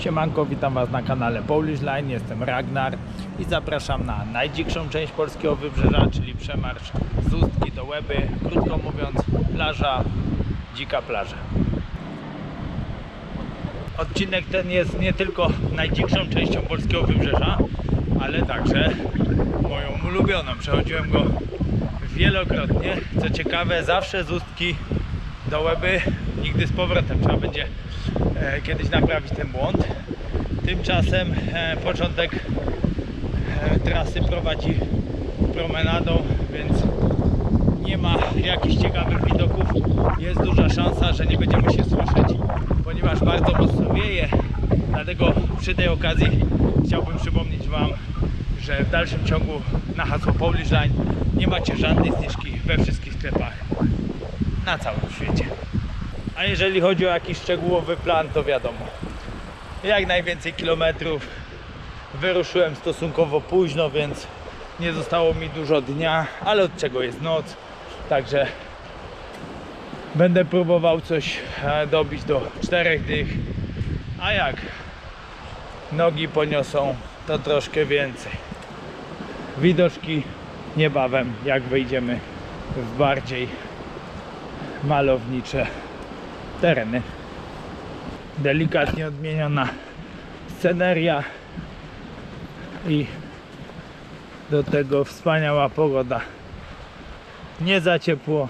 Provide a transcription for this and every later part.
Siemanko, witam Was na kanale Polish Line, jestem Ragnar i zapraszam na najdzikszą część polskiego wybrzeża, czyli przemarsz z Ustki do Łeby, krótko mówiąc plaża, dzika plaża. Odcinek ten jest nie tylko najdzikszą częścią polskiego wybrzeża, ale także moją ulubioną. Przechodziłem go wielokrotnie. Co ciekawe, zawsze z Ustki do Łeby, nigdy z powrotem. Trzeba będzie kiedyś naprawić ten błąd. Tymczasem e, początek e, trasy prowadzi promenadą, więc nie ma jakichś ciekawych widoków. Jest duża szansa, że nie będziemy się słyszeć, ponieważ bardzo mocno wieje. Dlatego przy tej okazji chciałbym przypomnieć Wam, że w dalszym ciągu na hasło Polish Line nie macie żadnej zniżki we wszystkich sklepach na całym świecie. A jeżeli chodzi o jakiś szczegółowy plan, to wiadomo. Jak najwięcej kilometrów. Wyruszyłem stosunkowo późno, więc nie zostało mi dużo dnia, ale od czego jest noc. Także będę próbował coś e, dobić do czterech dych. A jak nogi poniosą, to troszkę więcej. Widoczki niebawem, jak wejdziemy w bardziej malownicze tereny. Delikatnie odmieniona sceneria i do tego wspaniała pogoda. Nie za ciepło,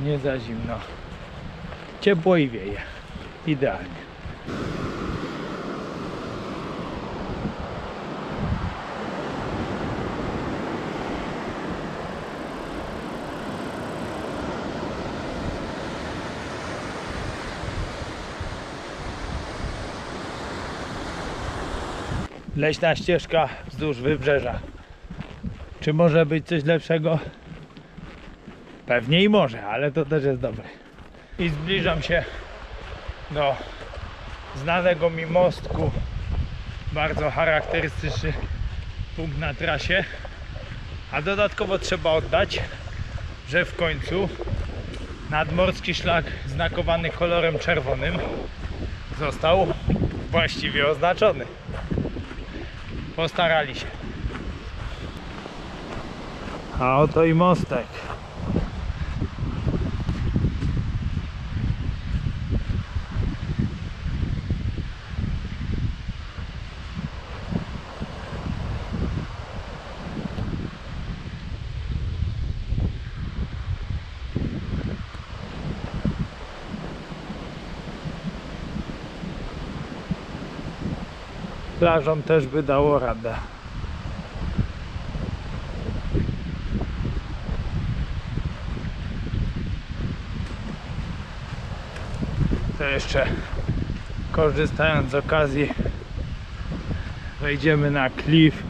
nie za zimno. Ciepło i wieje. Idealnie. Leśna ścieżka wzdłuż wybrzeża. Czy może być coś lepszego? Pewnie i może, ale to też jest dobre. I zbliżam się do znanego mi mostku. Bardzo charakterystyczny punkt na trasie. A dodatkowo trzeba oddać, że w końcu nadmorski szlak znakowany kolorem czerwonym został właściwie oznaczony. Postarali się. A oto i mostek. Plażom też by dało radę. To jeszcze korzystając z okazji wejdziemy na klif,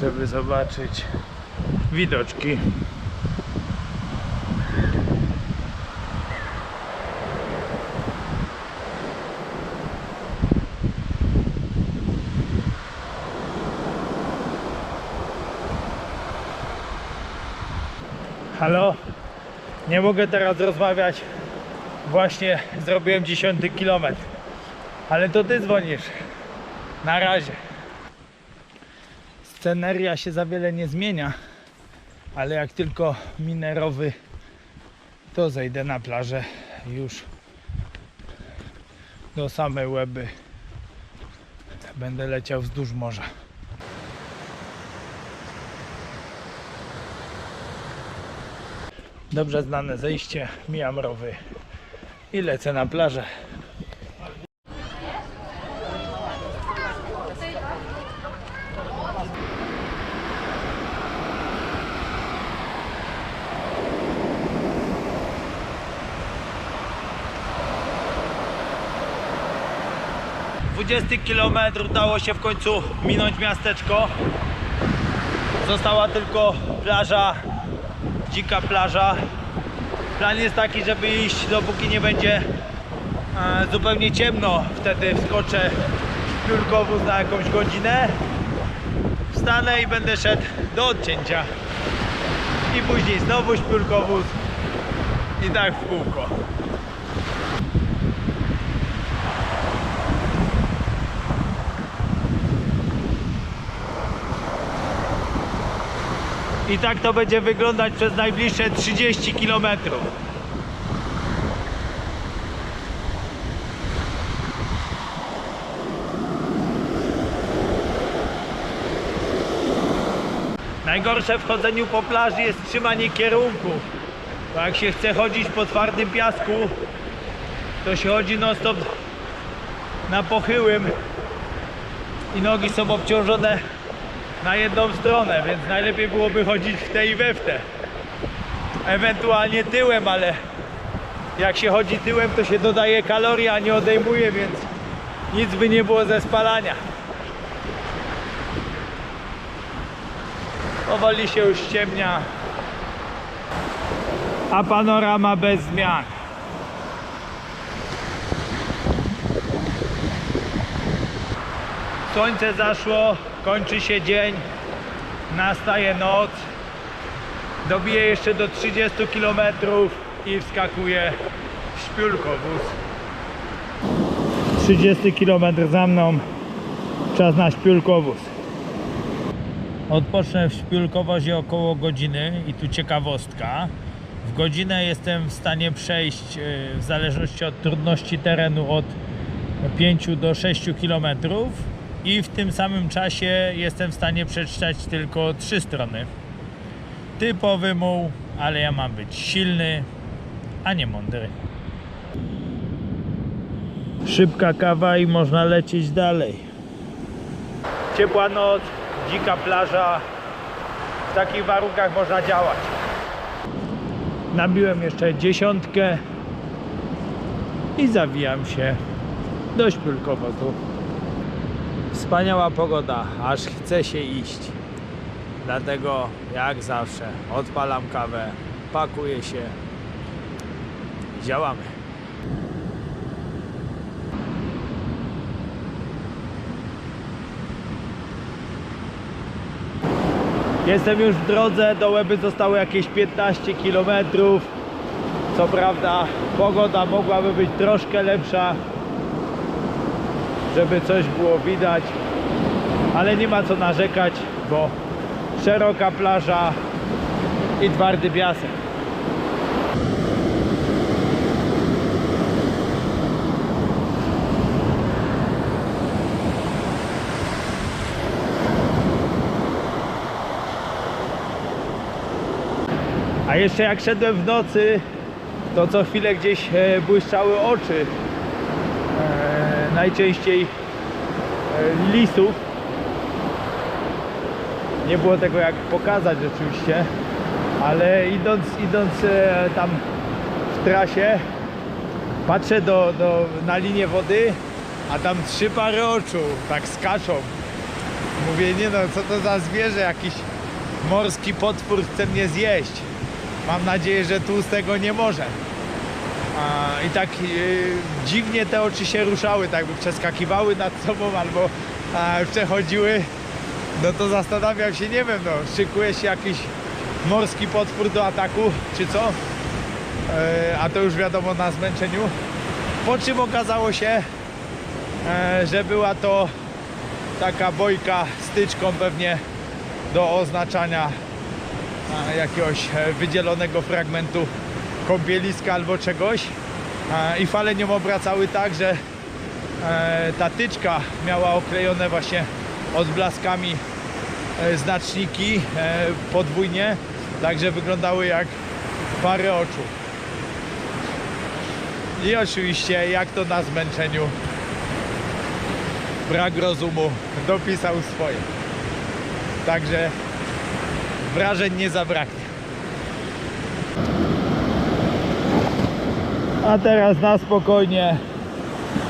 żeby zobaczyć widoczki. Halo? Nie mogę teraz rozmawiać. Właśnie zrobiłem 10 kilometr. Ale to ty dzwonisz. Na razie. Sceneria się za wiele nie zmienia. Ale jak tylko minę rowy, to zejdę na plażę już do samej łeby. Będę leciał wzdłuż morza. Dobrze znane zejście, mijam rowy i lecę na plażę. Dwudziesty kilometr udało się w końcu minąć miasteczko. Została tylko plaża dzika plaża. Plan jest taki, żeby iść dopóki nie będzie e, zupełnie ciemno. Wtedy wskoczę w piórkowóz na jakąś godzinę. Wstanę i będę szedł do odcięcia. I później znowu śpiórkowóz. I tak w kółko. I tak to będzie wyglądać przez najbliższe 30 km. Najgorsze w chodzeniu po plaży jest trzymanie kierunku. Bo jak się chce chodzić po twardym piasku, to się chodzi non stop na pochyłym i nogi są obciążone na jedną stronę, więc najlepiej byłoby chodzić w te i we w te. Ewentualnie tyłem, ale jak się chodzi tyłem, to się dodaje kalorie, a nie odejmuje, więc nic by nie było ze spalania. Powoli się już ściemnia, a panorama bez zmian. Słońce zaszło, kończy się dzień, nastaje noc. Dobije jeszcze do 30 km i wskakuje w szpiulkowóz. 30 km za mną, czas na szpiulkowóz. Odpocznę w szpiulkowozie około godziny i tu ciekawostka. W godzinę jestem w stanie przejść e, w zależności od trudności terenu od 5 do 6 km i w tym samym czasie jestem w stanie przeczytać tylko trzy strony. Typowy muł, ale ja mam być silny, a nie mądry. Szybka kawa i można lecieć dalej. Ciepła noc, dzika plaża. W takich warunkach można działać. Nabiłem jeszcze dziesiątkę i zawijam się do śpiulkowozu. Wspaniała pogoda, aż chce się iść. Dlatego jak zawsze odpalam kawę, pakuję się i działamy. Jestem już w drodze, do Łeby zostało jakieś 15 km. Co prawda pogoda mogłaby być troszkę lepsza, żeby coś było widać, ale nie ma co narzekać, bo szeroka plaża i twardy piasek. A jeszcze jak szedłem w nocy, to co chwilę gdzieś e, błyszczały oczy najczęściej e, lisów. Nie było tego jak pokazać oczywiście, ale idąc, idąc e, tam w trasie, patrzę do, do, na linię wody, a tam trzy pary oczu tak skaczą. Mówię, nie no, co to za zwierzę, jakiś morski potwór chce mnie zjeść. Mam nadzieję, że tu z tego nie może. I tak y, dziwnie te oczy się ruszały, tak by przeskakiwały nad sobą albo przechodziły. No to zastanawiam się, nie wiem, no, szykuje się jakiś morski potwór do ataku, czy co? E, a to już wiadomo na zmęczeniu. Po czym okazało się, e, że była to taka bojka styczką pewnie do oznaczania jakiegoś e, wydzielonego fragmentu kąpieliska albo czegoś a, i fale nią obracały tak, że e, ta tyczka miała oklejone właśnie odblaskami e, znaczniki e, podwójnie, także wyglądały jak pary oczu. I oczywiście jak to na zmęczeniu brak rozumu dopisał swoje. Także wrażeń nie zabraknie. A teraz na spokojnie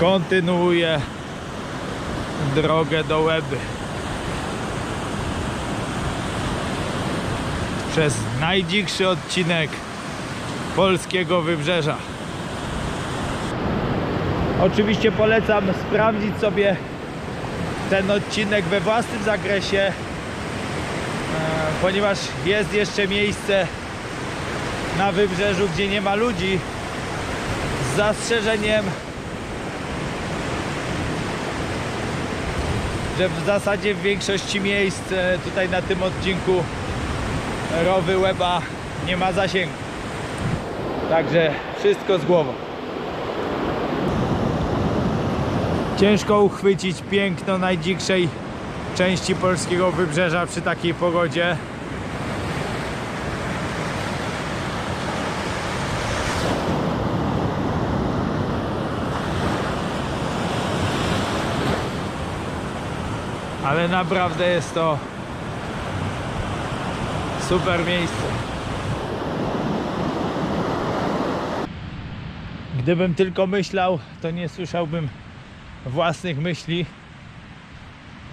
kontynuuję drogę do Łeby. Przez najdzikszy odcinek polskiego wybrzeża. Oczywiście polecam sprawdzić sobie ten odcinek we własnym zakresie, e, ponieważ jest jeszcze miejsce na wybrzeżu, gdzie nie ma ludzi, z zastrzeżeniem, że w zasadzie w większości miejsc e, tutaj na tym odcinku rowy łeba nie ma zasięgu. Także wszystko z głową. Ciężko uchwycić piękno najdzikszej części polskiego wybrzeża przy takiej pogodzie. Ale naprawdę jest to super miejsce. Gdybym tylko myślał, to nie słyszałbym własnych myśli.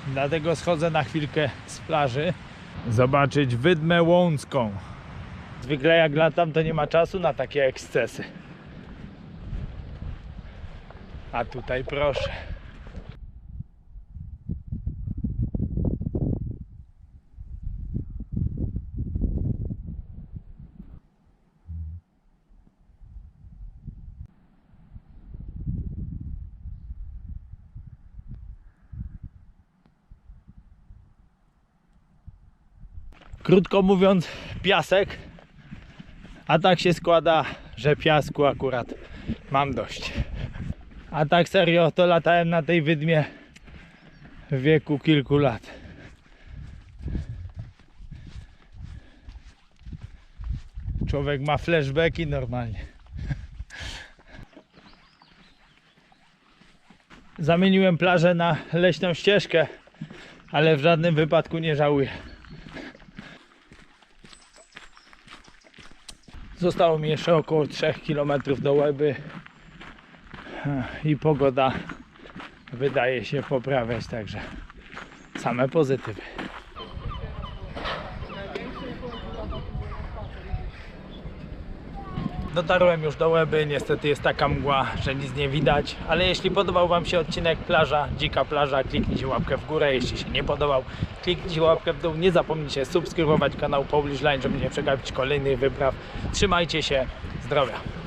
Dlatego schodzę na chwilkę z plaży. Zobaczyć wydmę łącką. Zwykle jak latam, to nie ma czasu na takie ekscesy. A tutaj proszę. Krótko mówiąc, piasek. A tak się składa, że piasku akurat mam dość. A tak serio, to latałem na tej wydmie w wieku kilku lat. Człowiek ma flashbacki normalnie. Zamieniłem plażę na leśną ścieżkę, ale w żadnym wypadku nie żałuję. Zostało mi jeszcze około 3 km do Łeby i pogoda wydaje się poprawiać, także same pozytywy. Dotarłem już do Łeby, niestety jest taka mgła, że nic nie widać, ale jeśli podobał Wam się odcinek plaża, dzika plaża, kliknijcie łapkę w górę, jeśli się nie podobał, kliknijcie łapkę w dół, nie zapomnijcie subskrybować kanał Polish Line, żeby nie przegapić kolejnych wypraw. Trzymajcie się, zdrowia!